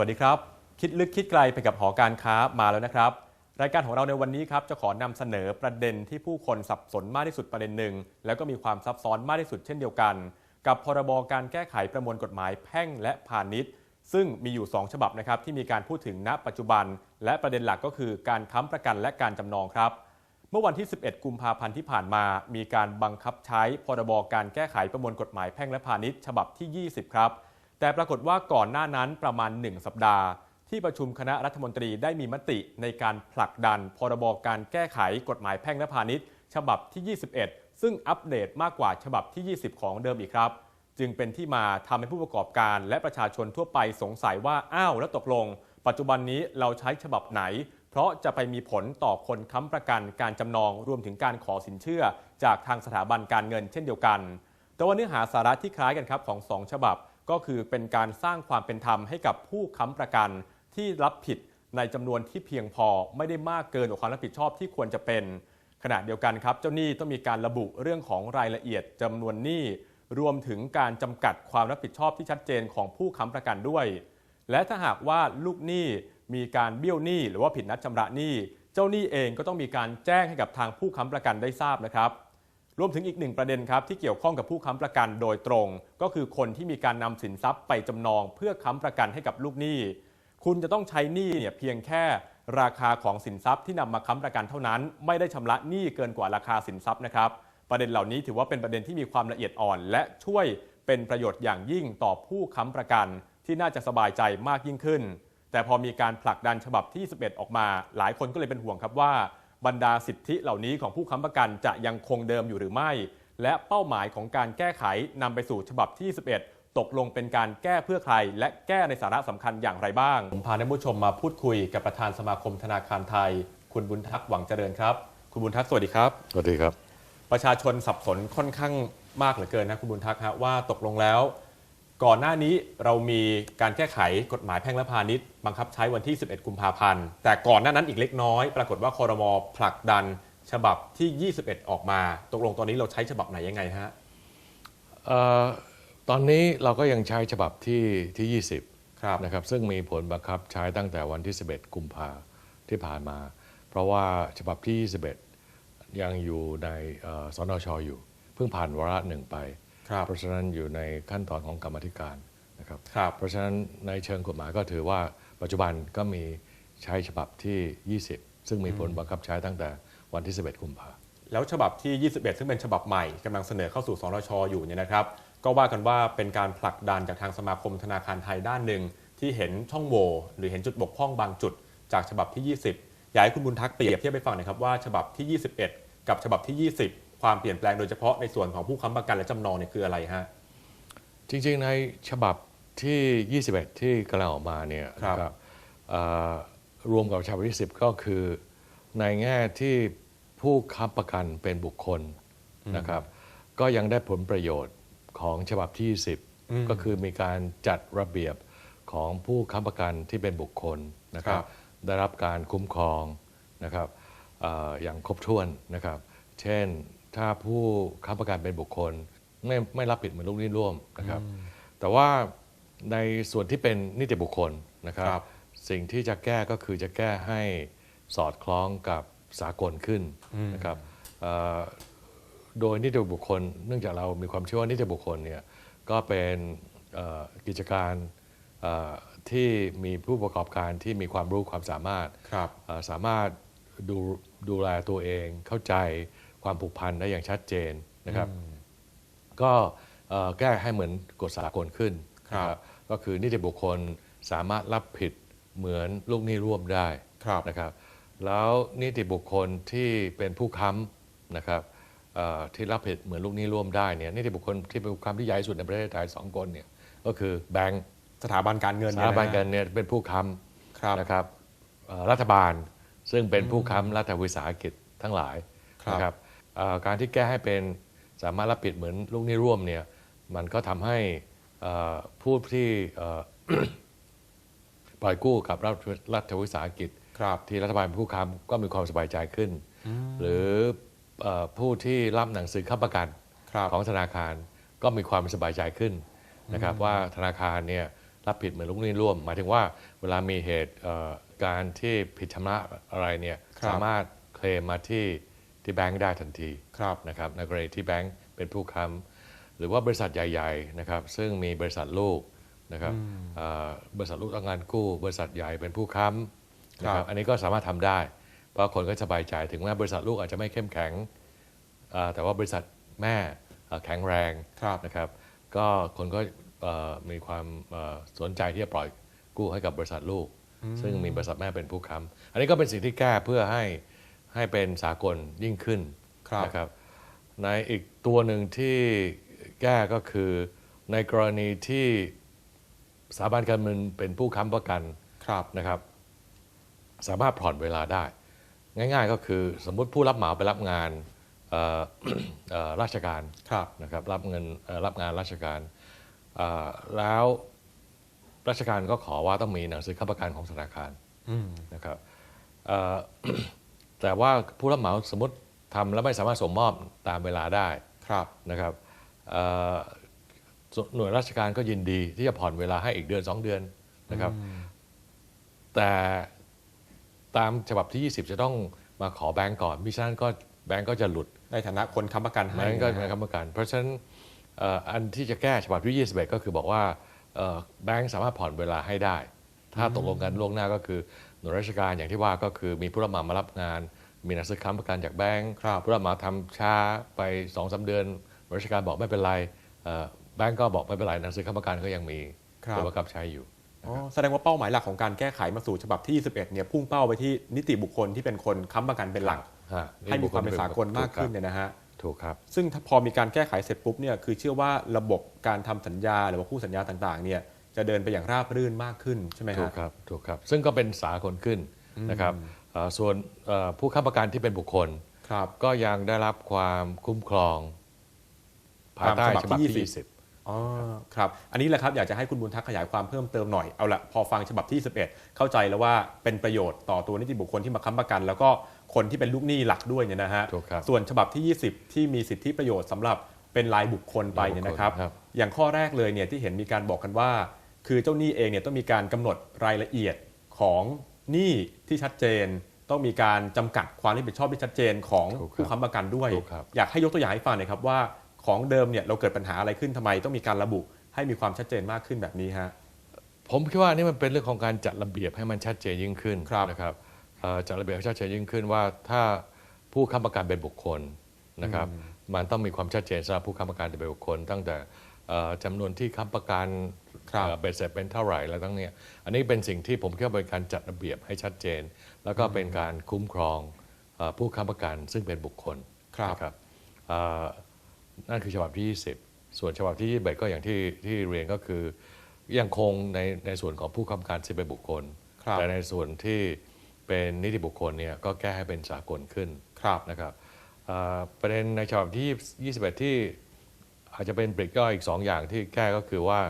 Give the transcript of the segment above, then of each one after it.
สวัสดีครับ คิดลึกคิดไกลไปกับหอการค้ามาแล้วนะครับ รายการของเราในวันนี้ครับจะขอนำเสนอประเด็นที่ผู้คนสับสนมากที่สุดประเด็นหนึ่งแล้วก็มีความซับซ้อนมากที่สุดเช่นเดียวกัน กับพรบการแก้ไขประมวลกฎหมายแพ่งและพาณิชย์ ซึ่งมีอยู่ 2 ฉบับนะครับที่มีการพูดถึงณปัจจุบัน และประเด็นหลักก็คือการค้ำประกันและการจำนองครับเมื่อวันที่ 11 กุมภาพันธ์ที่ผ่านมา มีการบังคับใช้พรบการแก้ไขประมวลกฎหมายแพ่งและพาณิชย์ ฉบับที่ 20 ครับ แต่ปรากฏว่าก่อนหน้านั้นประมาณ 1 สัปดาห์ ที่ประชุมคณะรัฐมนตรีได้มีมติในการผลักดันพรบการแก้ไขกฎหมายแพ่งและพาณิชย์ ฉบับที่ 21 ซึ่งอัปเดตมากกว่าฉบับที่ 20 ของเดิมอีกครับ จึงเป็นที่มาทำให้ผู้ประกอบการและประชาชนทั่วไปสงสัยว่าอ้าวแล้วตกลง ปัจจุบันนี้เราใช้ฉบับไหน เพราะจะไปมีผลต่อคนค้ำประกันการจำนองรวมถึงการขอสินเชื่อ จากทางสถาบันการเงินเช่นเดียวกัน แต่ว่าเนื้อหาสาระที่คล้ายกันครับของสองฉบับ ก็คือเป็นการสร้างความเป็นธรรมให้กับผู้ค้ำประกันที่รับผิดในจำนวนที่เพียงพอไม่ได้มากเกินกว่าความรับผิดชอบที่ควรจะเป็น ขณะเดียวกันครับ เจ้าหนี้ต้องมีการระบุเรื่องของรายละเอียดจำนวนหนี้รวมถึงการจำกัดความรับผิดชอบที่ชัดเจนของผู้ค้ำประกันด้วย และถ้าหากว่าลูกหนี้มีการเบี้ยวหนี้หรือว่าผิดนัดชำระหนี้ เจ้าหนี้เองก็ต้องมีการแจ้งให้กับทางผู้ค้ำประกันได้ทราบนะครับ รวมถึงอีกหนึ่งประเด็นครับที่เกี่ยวข้องกับผู้ค้ำประกันโดยตรง ก็คือคนที่มีการนำสินทรัพย์ไปจำนอง เพื่อค้ำประกันให้กับลูกหนี้ คุณจะต้องใช้หนี้เนี่ยเพียงแค่ราคาของสินทรัพย์ที่นำมาค้ำประกันเท่านั้น ไม่ได้ชำระหนี้เกินกว่าราคาสินทรัพย์นะครับ ประเด็นเหล่านี้ถือว่าเป็นประเด็นที่มีความละเอียดอ่อน และช่วยเป็นประโยชน์อย่างยิ่งต่อผู้ค้ำประกัน ที่น่าจะสบายใจมากยิ่งขึ้น แต่พอมีการผลักดันฉบับที่ 11 ออกมา หลายคนก็เลยเป็นห่วงครับว่า บรรดาสิทธิเหล่านี้ของผู้ค้ำประกันจะยังคงเดิมอยู่หรือไม่ และเป้าหมายของการแก้ไขนำไปสู่ฉบับที่ 11 ตกลงเป็นการแก้เพื่อใคร และแก้ในสาระสำคัญอย่างไรบ้าง ผมพาท่านผู้ชมมาพูดคุยกับประธานสมาคมธนาคารไทย คุณบุญทักษ์หวังเจริญครับ คุณบุญทักษ์สวัสดีครับ สวัสดีครับ ประชาชนสับสนค่อนข้างมากเหลือเกินนะคุณบุญทักษ์ฮะว่าตกลงแล้ว ก่อนหน้านี้เรามีการแก้ไขกฎหมายแพ่งและพาณิชย์บังคับใช้วันที่ 11 กุมภาพันธ์ แต่ก่อนหน้านั้นอีกเล็กน้อย ปรากฏว่าคอรมอผลักดันฉบับที่ 21 ออกมา ตกลงตอนนี้เราใช้ฉบับไหนยังไงฮะเอ่อตอนนี้เราก็ยังใช้ฉบับที่ที่ครับ20นะครับ ซึ่งมีผลบังคับใช้ตั้งแต่วันที่ 11 กุมภาที่ผ่านมา เพราะว่าฉบับที่ 21 ยังอยู่ในเอ่อสนชอยู่ เพิ่งผ่านวาระหนึ่งไปครับ เพราะฉะนั้นอยู่ในขั้นตอนของกรรมาธิการนะครับครับ เพราะฉะนั้นในเชิงกฎหมายก็ถือว่าปัจจุบันก็มีใช้ฉบับที่ 20 ซึ่งมีผลบังคับใช้ตั้งแต่วันที่ 11กุมภาแล้วฉบับที่ 21 ซึ่งเป็นฉบับใหม่กำลังเสนอเข้าสู่สนชอยู่เนี่ยนะครับ ก็ว่ากันว่าเป็นการผลักดันจากทางสมาคมธนาคารไทยด้านหนึ่ง ที่เห็นช่องโหว่หรือเห็นจุดบกพร่องบางจุด จากฉบับที่ 20 อยากให้คุณบุญทักษ์เปรียบเทียบไปฟังหน่อยครับว่าฉบับที่ 21 กับฉบับที่ 20 ความเปลี่ยนแปลงโดยเฉพาะในส่วนของผู้ค้ำประกันและจำนองเนี่ยคืออะไรฮะ จริงๆในฉบับที่ 21 ที่กำลังออกมาเนี่ยครับ นะครับเอ่อรวมกับฉบับที่ 10 ก็คือในแง่ที่ผู้ค้ำประกันเป็นบุคคลนะครับ ก็ยังได้ผลประโยชน์ของฉบับที่10ก็คือมีการจัดระเบียบของผู้ค้ำประกันที่เป็นบุคคลนะครับได้รับการคุ้มครองนะครับเอ่ออย่างครบถ้วนนะครับ เช่น ถ้าผู้ค้ำประกันเป็นบุคคล ไม่ไม่รับผิดเหมือนลูกหนี้ร่วมนะครับ แต่ว่าในส่วนที่เป็นนิติบุคคลนะครับครับสิ่งที่จะแก้ก็คือจะแก้ให้สอดคล้องกับสากลขึ้นนะครับเอ่อโดยนิติบุคคล เนื่องจากเรามีความเชื่อว่านิติบุคคลเนี่ยก็เป็นเอ่อกิจการเอ่อที่มีผู้ประกอบการที่มีความรู้ความสามารถครับเอ่อสามารถดูดูแลตัวเองเข้าใจ ความผูกพันได้อย่างชัดเจนนะครับ ก็เอ่อแก้ให้เหมือนกฎสากลขึ้นครับนะก็คือนิติบุคคลสามารถรับผิดเหมือนลูกหนี้ร่วมได้ครับนะครับแล้วนิติบุคคลที่เป็นผู้ค้ำนะครับเอ่อที่รับผิดเหมือนลูกหนี้ร่วมได้เนี่ยนิติบุคคลที่เป็นผู้ค้ำที่ใหญ่ที่สุดในประเทศไทยสองคนเนี่ยก็คือแบงก์สถาบันการเงินสเนี่ยถานะบันฮะการเงินเป็นผู้ค้ำครับนะครับเอ่อรัฐบาลซึ่งเป็นผู้ค้ำรัฐวิสาหกิจทั้งหลายครับนะครับเอ่อ การที่แก้ให้เป็นสามารถรับผิดเหมือนลูกหนี้ร่วมเนี่ยมันก็ทำให้เอ่อผู้ที่เอ่อปล่อยกู้กับรัฐรัฐวิสาหกิจครับที่รัฐบาลเป็นผู้ค้ำก็มีความสบายใจขึ้น หรือเอ่อผู้ที่รับหนังสือค้ำประกันครับของธนาคารก็มีความสบายใจขึ้นนะครับว่าธนาคารเนี่ยรับผิดเหมือนลูกหนี้ร่วม หมายถึงว่าเวลามีเหตุเอ่อการที่ผิดชำระอะไรเนี่ยครับสามารถเคลมมาที่ ที่แบงก์ได้ทันทีครับนะครับในกรณีที่แบงก์เป็นผู้ค้ำหรือว่าบริษัทใหญ่ๆนะครับซึ่งมีบริษัทลูกนะครับเอ่อบริษัทลูกต้องการกู้ บริษัทใหญ่เป็นผู้ค้ำนะคครัรับบอันนี้ก็สามารถทำได้ เพราะคนก็สบายใจถึงแม้บริษัทลูกอาจจะไม่เข้มแข็งเอ่อแต่ว่าบริษัทแม่เอ่อแข็งแรงครับนะครับ ก็คนก็เอ่อมีความเอ่อสนใจที่จะปล่อยกู้ให้กับบริษัทลูก ซึ่งมีบริษัทแม่เป็นผู้ค้ำอันนี้ก็เป็นสิ่งที่แก้เพื่อให้ ให้เป็นสากลยิ่งขึ้นครับนะครับในอีกตัวหนึ่งที่แก้ก็คือในกรณีที่สถาบันการเงินเป็นผู้ค้ำประกันครับนะครับ สามารถผ่อนเวลาได้ ง่าย ๆ ก็คือสมมุติผู้รับเหมาไปรับงานเอ่อเอ่อราชการครับนะครับรับเงินเอ่อรับงานราชการเอ่อแล้วราชการก็ขอว่าต้องมีหนังสือค้ำประกันของธนาคารอืมนะครับเอ่อ แต่ว่าผู้รับเหมาสมมติทำแล้วไม่สามารถส่งมอบตามเวลาได้ครับนะครับเอ่อส่วนหน่วยราชการก็ยินดีที่จะผ่อนเวลาให้อีกเดือน 2 เดือนนะครับ แต่ตามฉบับที่ 20 จะต้องมาขอแบงก์ก่อนมิฉะนั้นก็แบงก์ก็จะหลุดในฐานะคนค้ำประกันให้นั้นก็นะเป็นฮะคำประกัน เพราะฉะนั้นเอ่ออันที่จะแก้ฉบับที่ 21 ก็คือบอกว่าเอ่อแบงก์สามารถผ่อนเวลาให้ได้ ถ้าตกลงกันล่วงหน้าก็คือ หน่วยราชการอย่างที่ว่าก็คือมีผู้รับเหมามารับงาน มีหนังสือค้ำประกันจากแบงก์ครับผู้รับเหมาทำช้าไป2อสเดือนหน่วยราชการบอกไม่เป็นไรเอ่อแบงก์ก็บอกไม่เป็นไรหนังสือค้ำประกันก็ยังมีครับตัวประกับใช้อยู่อ๋อแสดงว่าเป้าหมายหลักของการแก้ไขมาสู่ฉบับที่ 21 เนี่ยพุ่งเป้าไปที่นิติบุคคลที่เป็นคนค้ำประกันเป็นหลักฮะให้มีความเป็นสากลมากขึ้นถูเนี่ยนะฮะถูกครับ ซึ่งถ้าพอมีการแก้ไขเสร็จปุ๊บเนี่ยคือเชื่อว่าระบบการทำสัญญาหรือว่าคู่สัญญาต่างๆเนี่ย จะเดินไปอย่างราบรื่นมากขึ้นใช่ไหมถูฮะกครับถูกครับ ซึ่งก็เป็นสากลขึ้นนะครับเอ่อส่วนเอ่อผู้ค้ำประกันที่เป็นบุคคล ครับ ก็ยังได้รับความคุ้มครองภายใต้ตามฉฉบับับบที่ที่20 20 อ๋อครับ อันนี้แหละครับอยากจะให้คุณบุญทักษ์ขยายความเพิ่มเติมหน่อย เอาละพอฟังฉบับที่ 11 เข้าใจแล้วว่าเป็นประโยชน์ต่อตัวนิติบุคคลที่มาค้ำประกัน แล้วก็คนที่เป็นลูกหนี้หลักด้วยเนี่ยนะฮะ ถูกครับส่วนฉบับที่ 20 ที่มีสิทธิประโยชน์สำหรับเป็นรายบุคคลไปเนี่ยนะครับ รายบุคคลครับ อย่างข้อแรกเลยเนี่ยที่เห็นมีการบอกกันว่า คือเจ้าหนี้เองเนี่ยต้องมีการกำหนดรายละเอียดของหนี้ที่ชัดเจน ต้องมีการจำกัดความรับผิดชอบที่ชัดเจนของถูกครับผู้ค้ำประกันด้วยถูกครับอยากให้ยกตัวอย่างให้ฟังหน่อยครับว่าของเดิมเนี่ยเราเกิดปัญหาอะไรขึ้นทำไม ต้องมีการระบุให้มีความชัดเจนมากขึ้นแบบนี้ฮะผมคิดว่านี่มันเป็นเรื่องของการจัดระเบียบให้มันชัดเจนยิ่งขึ้นครับนะครับเอ่อจัดระเบียบให้ชัดเจนยิ่งขึ้นว่าถ้าผู้ค้ำประกันเป็นบุคคลนะครับมันต้องมีความชัดเจนสำหรับผู้ค้ำประกันเป็นบุคคล ตั้งแต่เอ่อจำนวนที่ค้ำประกันครับ เอ่อเบ็ดเสร็จเป็นเท่าไหร่แล้วตั้งเนี้ยอันนี้เป็นสิ่งที่ผมคิดว่าเป็นการจัดระเบียบให้ชัดเจน แล้วก็เป็นการคุ้มครองเอ่อผู้ค้ำประกันซึ่งเป็นบุคคลครับนะครับเอ่อนั่นคือฉบับที่ 20 ส่วนฉบับที่ 21 ก็อย่างที่ที่เรียนก็คือยังคงในในส่วนของผู้ค้ำประกันที่เป็นบุคคลครับแต่ในส่วนที่เป็นนิติบุคคลเนี่ยก็แก้ให้เป็นสากลขึ้นครับนะครับเอ่อประเด็นในฉบับที่ 21 ที่อาจจะเป็นปริกย่อยอีก 2 อย่างที่แก้ก็คือว่า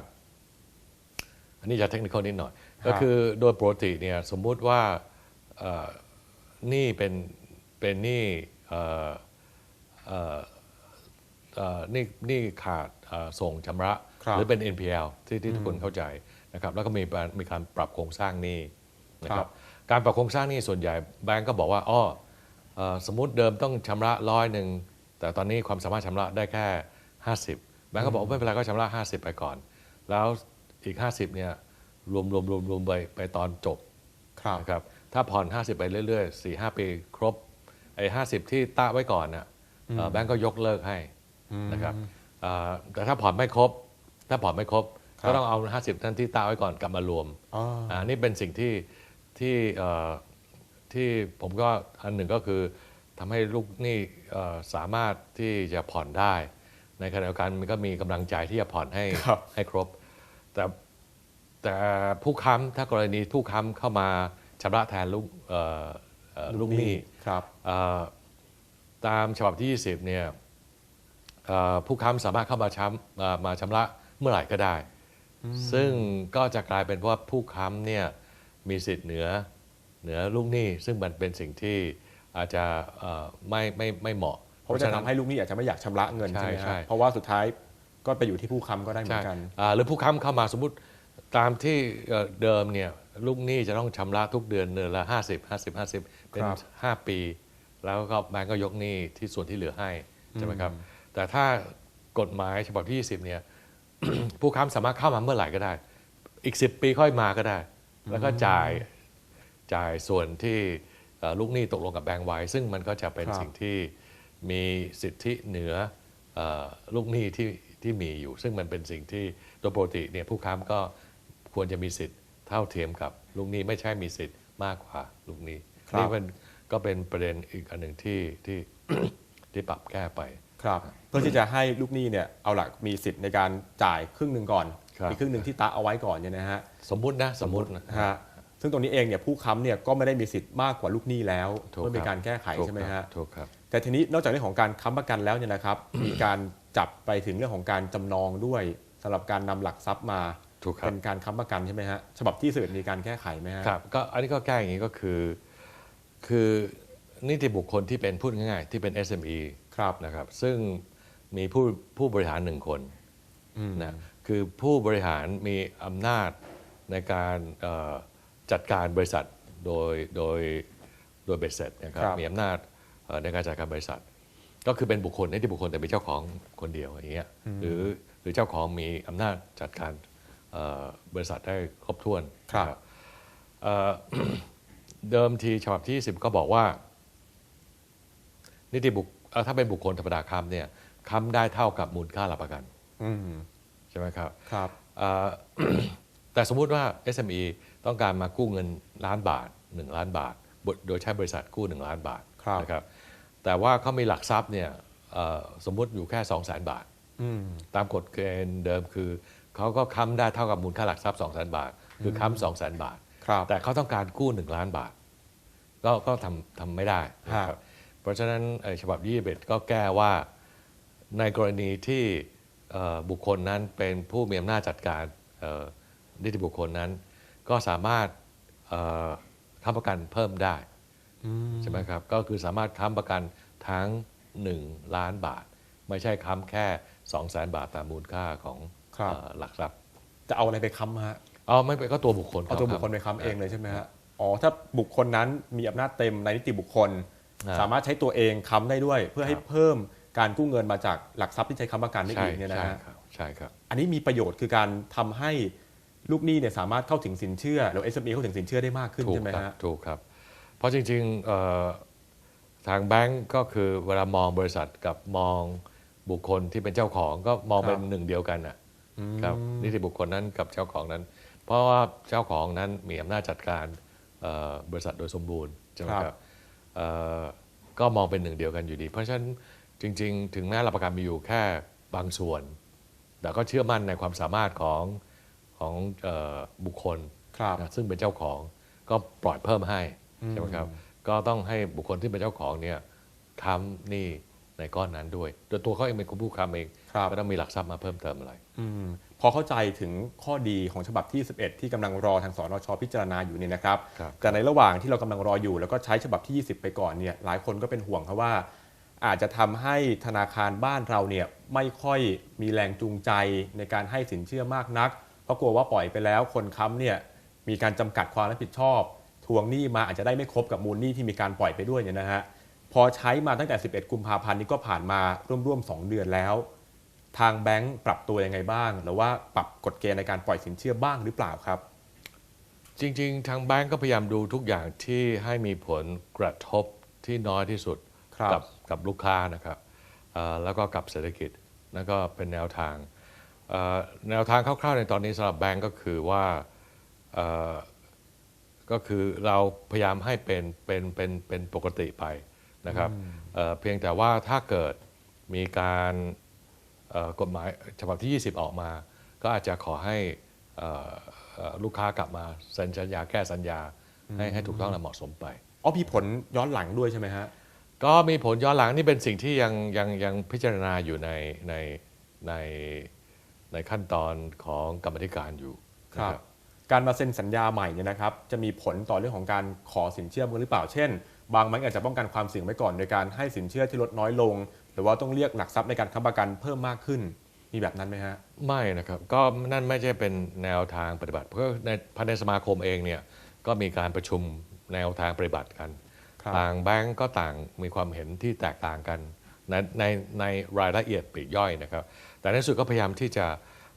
อันนี้จะเทคนิคนิดหน่อยครับก็คือโดยปกติเนี่ยสมมุติว่าเอ่อหนี่เป็นเป็นหนี้เอ่อเอ่อเอ่อหนี่หนี่ขาดเอ่อส่งชำระครับหรือเป็น NPL ที่ที่ทุกคนเข้าใจนะครับแล้วก็มีการมีการปรับโครงสร้างหนี้นะคครัรับบการปรับโครงสร้างหนี้ส่วนใหญ่แบงก์ก็บอกว่าอ้อเอ่อสมมุติเดิมต้องชำระร้อยหนึ่งแต่ตอนนี้ความสามารถชำระได้แค่ 50 แบงก์ก็บอกไม่เป็นไรก็ชำระ 50 ไปก่อน แล้ว อีก 50เนี่ยรวมรวมรวมรวมไปไปตอนจบครับนะครับถ้าผ่อน 50 ไปเรื่อยๆ4 5 ปีครบไอ้50ที่ตั้ไว้ก่อนน่ะเอ่อแบงก์ก็ยกเลิกให้นะครับเอ่อแต่ถ้าผ่อนไม่ครบ ถ้าผ่อนไม่ครบครับก็ต้องเอา 50ท่านที่ตั้ไว้ก่อนกลับมารวมอ๋ออ่านี่เป็นสิ่งที่ที่เอ่อที่ผมก็อันหนึ่งก็คือทำให้ลูกหนี้เอ่อสามารถที่จะผ่อนได้ ในขณะเดียวกันมันก็มีกำลังใจที่จะผ่อนให้ครับให้ครบ แต่แต่ผู้ค้ำถ้ากรณีผู้ค้ำเข้ามาชำระแทนลูกเอ่อเอ่อลูกหนี้ครับเอ่อตามฉบับที่ 20เนี่ยเอ่อผู้ค้ำสามารถเข้ามาช้ำเอ่อมาชำระเมื่อไหร่ก็ได้ ซึ่งก็จะกลายเป็นว่าผู้ค้ำเนี่ยมีสิทธิ์เหนือเหนือลูกหนี้ ซึ่งมันเป็นสิ่งที่อาจจะเอ่อไม่ไม่ไม่เหมาะ เพราะว่าจะทำให้ลูกหนี้อาจจะไม่อยากชำระเงินใช่ใช่ไหมใช่ ฮะเพราะว่าสุดท้าย ก็ไปอยู่ที่ผู้ค้ำก็ได้เหมือใช่นกันอ่าหรือผู้ค้ำเข้ามาสมมติตามที่เอ่อเดิมเนี่ยลูกหนี้จะต้องชำระทุกเดือนเดือนละ 50 50 50 เป็นครับ5ปี แล้วก็แบงก์ก็ยกหนี้ที่ส่วนที่เหลือให้ใช่ไหมครับ แต่ถ้ากฎหมายฉบับที่ 20 เนี่ยผู้ค้ำสามารถเข้ามาเมื่อไหร่ก็ได้ อีก 10 ปีค่อยมาก็ได้ แล้วก็จ่ายจ่ายส่วนที่เอ่อลูกหนี้ตกลงกับแบงก์ไว้ ซึ่งมันก็จะเป็นครับสิ่งที่มีสิทธิเหนือเออลูกหนี้ที่ ที่มีอยู่ ซึ่งมันเป็นสิ่งที่โดยปกติเนี่ยผู้ค้ำก็ควรจะมีสิทธิ์เท่าเทียมกับลูกหนี้ไม่ใช่มีสิทธิ์มากกว่าลูกหนี้ครับนี่เป็นก็เป็นประเด็นอีกอันหนึ่งที่ที่ที่ปรับแก้ไปครับเพื่อที่จะให้ลูกหนี้เนี่ยเอาหลักมีสิทธิ์ในการจ่ายครึ่งหนึ่งก่อนครับอีกครึ่งหนึ่งที่ตะเอาไว้ก่อนเนี่ยนะฮะสมมุตินะสมมุตินะฮะซึ่งตรงนี้เองเนี่ยผู้ค้ำเนี่ยก็ไม่ได้มีสิทธิ์มากกว่าลูกหนี้แล้วถูกเมื่อมีครับการแก้ไขถูกใช่ไหมครัฮะบถูกครับแต่ทีนี้นอกจากเรื่องของการค้ำประกันแล้วเนี่ยนะครับมีการ จับไปถึงเรื่องของการจำนองด้วยสำหรับการนำหลักทรัพย์มาถูกครับเป็นการค้ำประกันใช่ไหมฮะฉบับที่สิบมีการแก้ไขไหมฮะครับก็อันนี้ก็แก้อย่างนี้ก็คือ คือนิติบุคคลที่เป็นพูดง่ายๆ ที่เป็น SME ครับนะครับ ซึ่งมีผู้ผู้บริหารหนึ่งคนอืมนะคือผู้บริหารมีอำนาจในการเอ่อจัดการบริษัทโดยโดยโดยเบ็ดเสร็จนะครับครับมีอำนาจเอ่อในการจัดการบริษัท ก็คือเป็นบุคคลนิติบุคคลแต่เป็นเจ้าของคนเดียวอย่างเงี้ยหรือหรือเจ้าของมีอำนาจจัดการเอ่อบริษัทได้ครบถ้วนครับนะเอ่อเดิมทีฉบับที่ 10 ก็บอกว่า นิติบุคเอ่อถ้าเป็นบุคคลธรรมดาค้ำเนี่ยค้ำได้เท่ากับมูลค่าหลักประกันอืมใช่ไหมครับครับเอ่อแต่สมมุติว่า SME ต้องการมากู้เงินล้านบาท 1 ล้านบาท โดยใช้บริษัทกู้ 1 ล้านบาทครับนะครับ แต่ว่าเขามีหลักทรัพย์เนี่ยเอ่อสมมุติอยู่แค่ 2 0 0 0 0 0 บาทอืมตามกฎเกณฑ์เดิมคือ เขาก็ค้ำได้เท่ากับมูลค่าหลักทรัพย์ 2 0 0 0 0 0บาท คือค้ำ2 0 0 0 0 0บาทครับแต่เขาต้องการกู้ 1 ล้านบาท ก็ก็ทำทำไม่ได้นะครับเพราะฉะนั้นเอ่อฉบับ21ก็แก้ว่าในกรณีที่เอ่อบุคคลนั้นเป็นผู้มีอำนาจจัดการเอ่อนิติบุคคลนั้น ก็สามารถเอ่อค้ำประกันเพิ่มได้อืม ใช่ไหมครับ ก็คือสามารถค้ำประกันทั้ง 1 ล้านบาท ไม่ใช่ค้ำแค่ 2 0 0 0 0 0บาทตามมูลค่าของครับเอ่อหลักทรัพย์ จะเอาอะไรไปค้ำฮะอ๋อไม่เป็นก็ตัวบุคคลเอาตัวบุคคลรับไปค้ำเองเลยใช่ไหมฮะอ๋อถ้าบุคคลนั้นมีอำนาจเต็มในนิติบุคคลอ่าสามารถใช้ตัวเองค้ำได้ด้วย เพื่อให้ครับเพิ่มการกู้เงินมาจากหลักทรัพย์ที่ใช้ค้ำประกันได้ใช่อีกเนี่ยนะใช่ฮะครับใช่ครับ อันนี้มีประโยชน์คือการทำให้ลูกหนี้เนี่ยสามารถเข้าถึงสินเชื่อหรือ SME เข้าถึงสินเชื่อได้มากขึ้นถูกใช่ไหมครับฮะถูกครับ เพราะจริงๆเอ่อทางแบงก์ก็คือเวลามองบริษัทกับมองบุคคลที่เป็นเจ้าของก็มองเป็นครับหนึ่งเดียวกันนะอืมครับนิติบุคคลนั้นกับเจ้าของนั้น เพราะว่าเจ้าของนั้นมีอำนาจจัดการเอ่อบริษัทโดยสมบูรณ์ใช่ไหมครับครับเอ่อก็มองเป็นหนึ่งเดียวกันอยู่ดี เพราะฉะนั้นจริง ๆ ถึงแม้หลักประกันมีอยู่แค่บางส่วน แต่ก็เชื่อมั่นในความสามารถของของเอ่อบุคคลครับนะซึ่งเป็นเจ้าของก็ปล่อยเพิ่มให้ ใช่ไหมครับ ก็ต้องให้บุคคลที่เป็นเจ้าของเนี่ยค้ำหนี้ในก้อนนั้นด้วย โดยตัวเขาเองเป็นคนผู้ค้ำเองครับก็ต้องมีหลักทรัพย์มาเพิ่มเติมอะไรอืมพอเข้าใจถึงข้อดีของฉบับที่ 11 ที่กำลังรอทางสนชพิจารณาอยู่เนี่ยนะครับครับแต่ในระหว่างที่เรากำลังรออยู่ แล้วก็ใช้ฉบับที่ 20 ไปก่อนเนี่ยหลายคนก็เป็นห่วงครับว่า อาจจะทำให้ธนาคารบ้านเราเนี่ยไม่ค่อยมีแรงจูงใจในการให้สินเชื่อมากนัก เพราะกลัวว่าปล่อยไปแล้วคนค้ำเนี่ยมีการจำกัดความรับผิดชอบ ทวงหนี้มาอาจจะได้ไม่ครบกับมูลหนี้ที่มีการปล่อยไปด้วยเนี่ยนะฮะพอใช้มาตั้งแต่ 11 กุมภาพันธ์นี้ก็ผ่านมาร่วมๆ 2 เดือนแล้ว ทางแบงก์ปรับตัวยังไงบ้าง หรือว่าปรับกฎเกณฑ์ในการปล่อยสินเชื่อบ้างหรือเปล่าครับ จริง ๆ ทางแบงก์ก็พยายามดูทุกอย่างที่ให้มีผลกระทบที่น้อยที่สุดครับกับกับลูกค้านะครับเอ่อแล้วก็กับเศรษฐกิจนั่นก็เป็นแนวทางเอ่อแนวทางคร่าวๆในตอนนี้สำหรับแบงก์ก็คือว่าเอ่อ ก็คือเราพยายามให้เป็นเป็นเป็นเป็นปกติไปนะครับเอ่อเพียงแต่ว่าถ้าเกิดมีการเอ่อกฎหมายฉบับที่ 20 ออกมา ก็อาจจะขอให้เอ่อเอ่อลูกค้ากลับมาเซ็นสัญญาแก้สัญญาให้ให้ถูกต้องและเหมาะสมไปอ๋อมีผลย้อนหลังด้วยใช่ไหมฮะก็มีผลย้อนหลังนี่เป็นสิ่งที่ยังยังยังพิจารณาอยู่ในในในในขั้นตอนของกรรมธิการอยู่นะ การมาเซ็นสัญญาใหม่เนี่ยนะครับจะมีผลต่อเรื่องของการขอสินเชื่อหรือเปล่าเช่น บางแบงก์อาจจะป้องกันความเสี่ยงไว้ก่อนโดยการให้สินเชื่อที่ลดน้อยลง หรือว่าต้องเรียกหลักทรัพย์ในการค้ำประกันเพิ่มมากขึ้นมีแบบนั้นไหมฮะ ไม่นะครับ ก็นั่นไม่ใช่เป็นแนวทางปฏิบัติ เพราะในภายในสมาคมเองเนี่ยก็มีการประชุมแนวทางปฏิบัติกันครับต่างแบงก์ก็ต่างมีความเห็นที่แตกต่างกันในในในรายละเอียดปลีกย่อยนะครับ แต่ในที่สุดก็พยายามที่จะ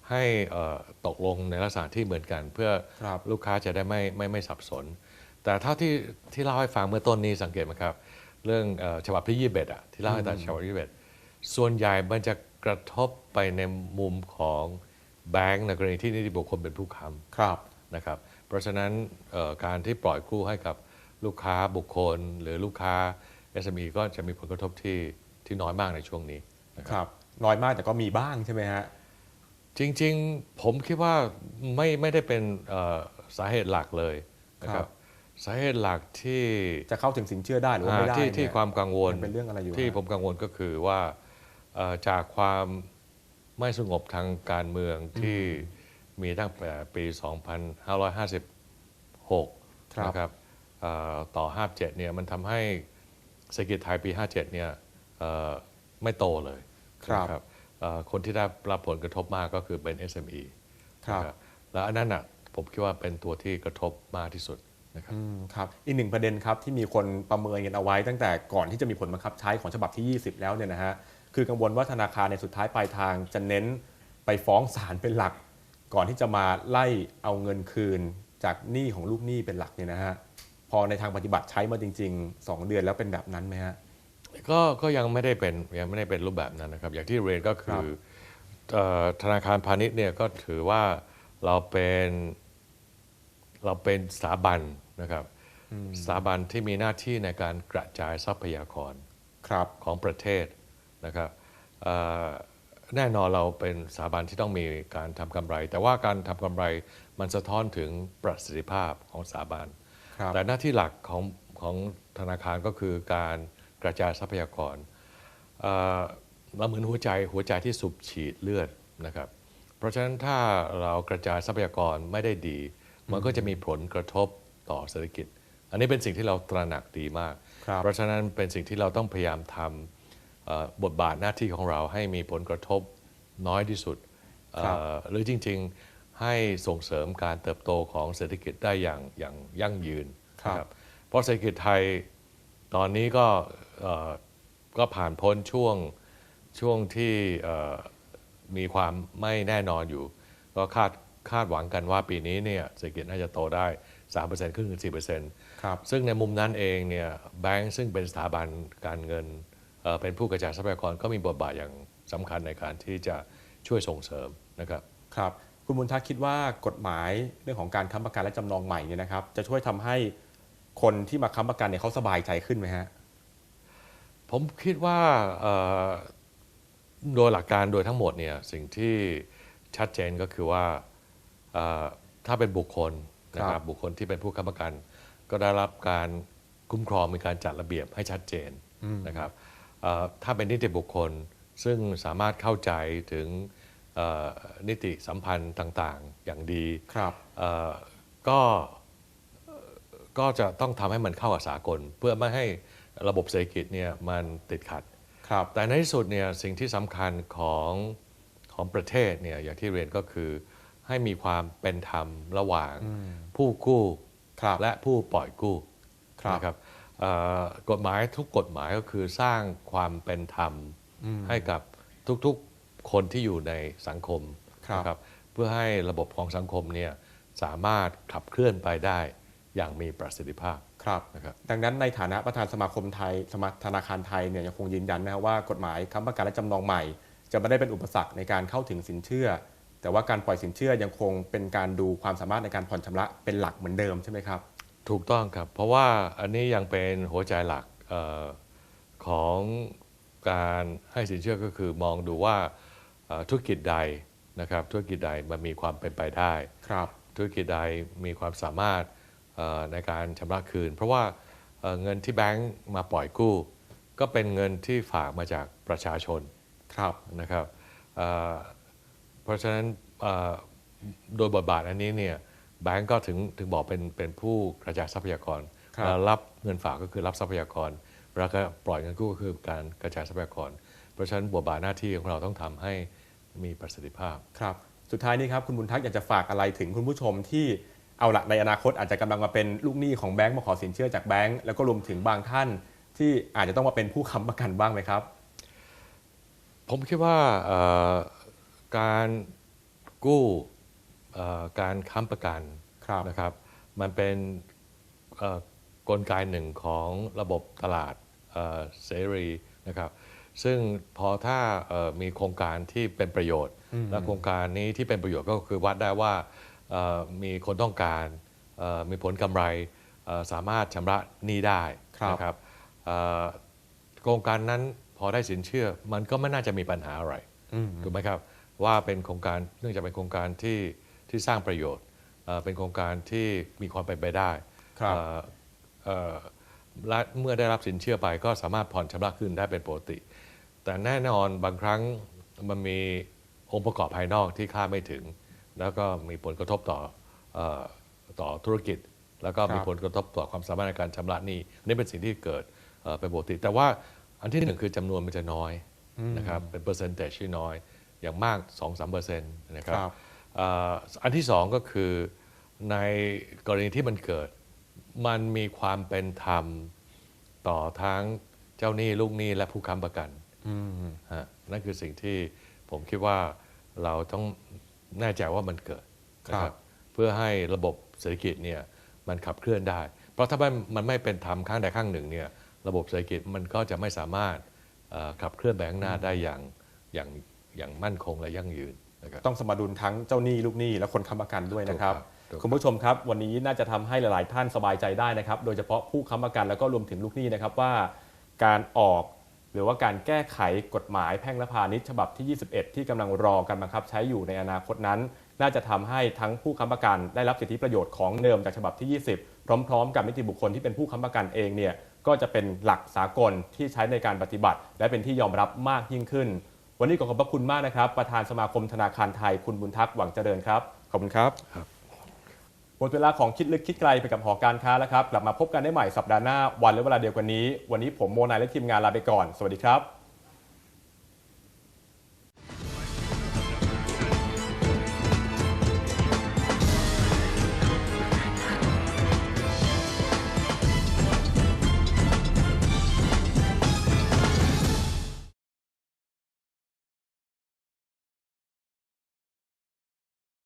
ให้เอ่อตกลงในลักษณะที่เหมือนกัน เพื่อครับลูกค้าจะได้ไม่ไม่ไม่สับสน แต่เท่าที่ที่เล่าให้ฟังเมื่อต้นนี้สังเกตไหมครับ เรื่องเออฉบับที่21อะที่เล่าให้แต่ฉบับที่21ส่วนใหญ่มันจะกระทบไปในมุมของแบงก์ในกรณีที่นิติบุคคลเป็นผู้ค้ำครับนะครับ เพราะฉะนั้นเอ่อการที่ปล่อยกู้ให้กับลูกค้าบุคคล หรือลูกค้า SME ก็จะมีผลกระทบที่ที่น้อยมากในช่วงนี้นะคครับรับ น้อยมากแต่ก็มีบ้างใช่ไหมฮะ จริงๆ ผมคิดว่าไม่ไม่ได้เป็นเอ่อสาเหตุหลักเลยนะคครัรับ บสาเหตุหลักที่จะเข้าถึงสินเชื่อได้หรือว่าไม่ได้อ่าที่เนี่ยที่ความกังวลมันเป็นเรื่องอะไรอยู่ที่ฮะ ผมกังวลก็คือว่าเอ่อจากความไม่สงบทางการเมืองที่มีตั้งแต่ปี 2556 ครับ นะครับเอ่อต่อ 57 เนี่ยมันทำให้เศรษฐกิจไทยปี 57 เนี่ยเอ่อไม่โตเลยครับ นะเอ่อ คนที่ได้รับผลกระทบมากก็คือเป็น SME ครับนะแล้วอันนั้นอะผมคิดว่าเป็นตัวที่กระทบมากที่สุดนะครับอืมครับ อีกหนึ่งประเด็นครับที่มีคนประเมินกันเอาไว้ตั้งแต่ก่อนที่จะมีผลบังคับใช้ของฉบับที่ 20 แล้วเนี่ยนะฮะคือกังวลว่าธนาคารในสุดท้ายปลายทางจะเน้นไปฟ้องศาลเป็นหลัก ก่อนที่จะมาไล่เอาเงินคืนจากหนี้ของลูกหนี้เป็นหลักเนี่ยนะฮะพอในทางปฏิบัติใช้มาจริง ๆ 2 เดือนแล้วเป็นแบบนั้นไหมฮะ ก็ก็ยังไม่ได้เป็นยังไม่ได้เป็นรูปแบบนั้นนะครับ อย่างที่เรียนก็คือเอ่อธนาคารพาณิชย์เนี่ยก็ถือว่าเราเป็นเราเป็นสถาบันนะครับสถาบันที่มีหน้าที่ในการกระจายทรัพยากรครับของประเทศนะครับเอ่อแน่นอนเราเป็นสถาบันที่ต้องมีการทำกำไร แต่ว่าการทำกำไรมันสะท้อนถึงประสิทธิภาพของสถาบันครับแต่หน้าที่หลักของของธนาคารก็คือการ กระจายทรัพยากรเอ่อเราเหมือนหัวใจหัวใจที่สูบฉีดเลือดนะครับ เพราะฉะนั้นถ้าเรากระจายทรัพยากรไม่ได้ดี มันก็จะมีผลกระทบต่อเศรษฐกิจ อันนี้เป็นสิ่งที่เราตระหนักดีมากครับเพราะฉะนั้นเป็นสิ่งที่เราต้องพยายามทำเอ่อบทบาทหน้าที่ของเราให้มีผลกระทบน้อยที่สุดครับเอ่อหรือจริง ๆ ให้ส่งเสริมการเติบโตของเศรษฐกิจได้อย่างอย่างยั่งยืนครับนะเพราะเศรษฐกิจไทยตอนนี้ก็เอ่อ ก็ผ่านพ้นช่วงช่วงที่เอ่อมีความไม่แน่นอนอยู่ ก็คาดคาดหวังกันว่าปีนี้เนี่ยเศรษฐกิจน่าจะโตได้ 3%ขึ้นถึง4%ครับซึ่งในมุมนั้นเองเนี่ยแบงก์ซึ่งเป็นสถาบันการเงินเอ่อเป็นผู้กระจายทรัพยากรก็มีบทบาทอย่างสำคัญในการที่จะช่วยส่งเสริมนะครับครับคุณบุญทักษ์คิดว่ากฎหมายเรื่องของการค้ำประกันและจำนองใหม่เนี่ยนะครับ จะช่วยทำให้คนที่มาค้ำประกันเนี่ยเขาสบายใจขึ้นไหมฮะ ผมคิดว่าเอ่อโดยหลักการโดยทั้งหมดเนี่ยสิ่งที่ชัดเจนก็คือว่าเอ่อถ้าเป็นบุคคลนะคครัรับบบุคคลที่เป็นผู้ค้ำประกัน ก็ได้รับการคุ้มครองมีการจัดระเบียบให้ชัดเจนนะครับเอ่อถ้าเป็นนิติบุคคลซึ่งสามารถเข้าใจถึงเอ่อนิติสัมพันธ์ต่างๆ อย่างดีครับเอ่อก็เอ่อก็จะต้องทำให้มันเข้ากับสากล เพื่อไม่ให้ ระบบเศรษฐกิจเนี่ยมันติดขัด ครับแต่ในที่สุดเนี่ยสิ่งที่สำคัญของของประเทศเนี่ยอย่างที่เรียนก็คือ ให้มีความเป็นธรรมระหว่างผู้กู้ครับและผู้ปล่อยกู้ครับ นะครับเอ่อกฎหมายทุกกฎหมายก็คือสร้างความเป็นธรรมให้กับทุกๆคนที่อยู่ในสังคมครับ นะครับเพื่อให้ระบบของสังคมเนี่ยสามารถขับเคลื่อนไปได้อย่างมีประสิทธิภาพ ครับนะครับดังนั้นในฐานะประธานสมาคมไทยสมาธนาคารไทยเนี่ยยังคงยืนยันนะครับว่ากฎหมายค้ำประกันและจำนองใหม่ จะไม่ได้เป็นอุปสรรคในการเข้าถึงสินเชื่อ แต่ว่าการปล่อยสินเชื่อยังคงเป็นการดูความสามารถในการผ่อนชำระเป็นหลักเหมือนเดิมใช่ไหมครับ ถูกต้องครับ เพราะว่าอันนี้ยังเป็นหัวใจหลักเออของการให้สินเชื่อก็คือมองดูว่าเอ่อธุรกิจใดนะครับธุรกิจใดมันมีความเป็นไปได้ครับธุรกิจใดมีความสามารถเอ่อ ในการชำระคืน เพราะว่าเอ่อเงินที่แบงก์มาปล่อยกู้ ก็เป็นเงินที่ฝากมาจากประชาชนครับนะครับเอ่อเพราะฉะนั้นเอ่อโดยบทบาทอันนี้เนี่ยแบงก์ก็ถึงถึงบอกเป็นเป็นผู้กระจายทรัพยากรครับแล้วรับเงินฝากก็คือรับทรัพยากร แล้วก็ปล่อยเงินกู้ก็คือการกระจายทรัพยากร เพราะฉะนั้นบทบาทหน้าที่ของเราต้องทำให้มีประสิทธิภาพครับ สุดท้ายนี้ครับคุณบุญทักษ์อยากจะฝากอะไรถึงคุณผู้ชมที่ เอาละในอนาคตอาจจะกำลังมาเป็นลูกหนี้ของแบงก์มาขอสินเชื่อจากแบงก์แล้วก็รวมถึงบางท่านที่อาจจะต้องมาเป็นผู้ค้ำประกันบ้างไหมครับ ผมคิดว่าเอ่อการกู้เอ่อการค้ำประกันครับนะครับ มันเป็นเอ่อกลไกหนึ่งของระบบตลาดเอ่อเสรีนะครับ ซึ่งพอถ้าเอ่อมีโครงการที่เป็นประโยชน์ และโครงการนี้ที่เป็นประโยชน์ก็คือวัดได้ว่าเอ่อ มีคนต้องการเอ่อมีผลกำไรเอ่อสามารถชำระหนี้ได้ครับนะครับเอ่อโครงการนั้นพอได้สินเชื่อมันก็ไม่น่าจะมีปัญหาอะไรอืมถูกไหมครับว่าเป็นโครงการเนื่องจากเป็นโครงการที่ที่สร้างประโยชน์เอ่อเป็นโครงการที่มีความเป็นไปได้ครับเอ่อเอ่อและเมื่อได้รับสินเชื่อไปก็สามารถผ่อนชำระคืนได้เป็นปกติ แต่แน่นอนบางครั้งมันมีองค์ประกอบภายนอกที่คาดไม่ถึง แล้วก็มีผลกระทบต่อเอ่อต่อธุรกิจ แล้วก็มีครับผลกระทบต่อความสามารถในการชำระหนี้นี่เป็นสิ่งที่เกิดเอ่อเป็นปกติ แต่ว่าอันที่หนึ่งคือจำนวนมันจะน้อยนะครับเป็นเปอร์เซ็นต์แต่ที่น้อย อย่างมาก 2-3%นะครับครับเอ่ออันที่สองก็คือในกรณีที่มันเกิด มันมีความเป็นธรรมต่อทั้งเจ้าหนี้ลูกหนี้และผู้ค้ำประกันอืมฮะนั่นคือสิ่งที่ผมคิดว่าเราต้อง แน่ใจว่ามันเกิดนะครับเพื่อให้ระบบเศรษฐกิจเนี่ยมันขับเคลื่อนได้ เพราะถ้ามันมันไม่เป็นธรรมข้างใดข้างหนึ่งเนี่ยระบบเศรษฐกิจมันก็จะไม่สามารถเอ่อขับเคลื่อนไปข้างหน้าได้อย่างอย่างอย่างมั่นคงและยั่งยืนนะครับต้องสมดุลทั้งเจ้าหนี้ลูกหนี้และคนค้ำประกันด้วยนะครับถูกครับคุณผู้ชมครับ วันนี้น่าจะทำให้หลาย ๆ ท่านสบายใจได้นะครับ โดยเฉพาะผู้ค้ำประกันแล้วก็รวมถึงลูกหนี้นะครับว่า การออก หรือว่าการแก้ไขกฎหมายแพ่งและพาณิชย์ฉบับที่ 21 ที่กำลังรอการบังคับใช้อยู่ในอนาคตนั้น น่าจะทำให้ทั้งผู้ค้ำประกันได้รับสิทธิประโยชน์ของเดิมจากฉบับที่ 20 พร้อมๆ กับนิติบุคคลที่เป็นผู้ค้ำประกันเองเนี่ยก็จะเป็นหลักสากลที่ใช้ในการปฏิบัติ และเป็นที่ยอมรับมากยิ่งขึ้น วันนี้ขอขอบพระคุณมากนะครับ ประธานสมาคมธนาคารไทยคุณบุญทักษ์หวังเจริญครับ ขอบคุณครับ หมดเวลาของคิดลึกคิดไกลไปกับหอการค้าแล้วครับ กลับมาพบกันได้ใหม่สัปดาห์หน้าวันและเวลาเดียวกันนี้ วันนี้ผมโมนายและทีมงานลาไปก่อน สวัสดีครับ